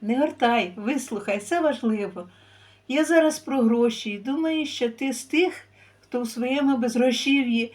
Не гортай, вислухай, це важливо. Я зараз про гроші і думаю, що ти з тих, хто в своєму безгрошів'ї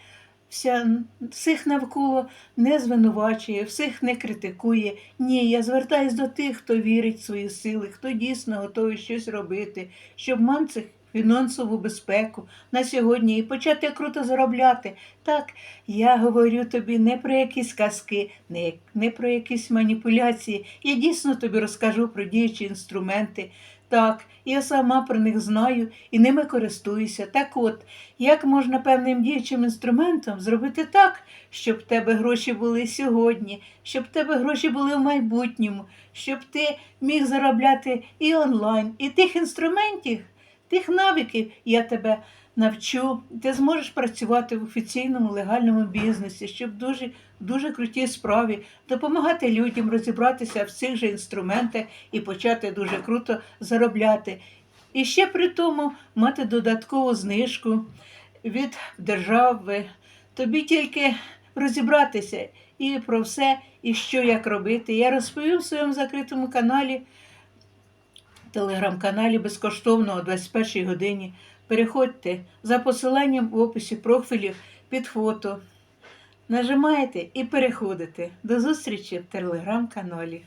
вся, всіх навколо не звинувачує, всіх не критикує. Ні, я звертаюсь до тих, хто вірить в свої сили, хто дійсно готовий щось робити, щоб мати фінансову безпеку на сьогодні і почати круто заробляти. Так, я говорю тобі не про якісь казки, не, не про якісь маніпуляції. Я дійсно тобі розкажу про діючі інструменти. Так, я сама про них знаю і ними користуюся. Так от, як можна певним діючим інструментом зробити так, щоб в тебе гроші були сьогодні, щоб в тебе гроші були в майбутньому, щоб ти міг заробляти і онлайн, і тих інструментів, тих навиків я тебе навчу. Ти зможеш працювати в офіційному легальному бізнесі, щоб дуже, дуже крутій справі допомагати людям розібратися в цих же інструментах і почати дуже круто заробляти. І ще при тому мати додаткову знижку від держави. Тобі тільки розібратися і про все, і що як робити. Я розповім в своєму закритому каналі, телеграм-каналі безкоштовно о 21 годині. Переходьте за посиланням в описі профілів під фото. Нажимаєте і переходите. До зустрічі в телеграм-каналі.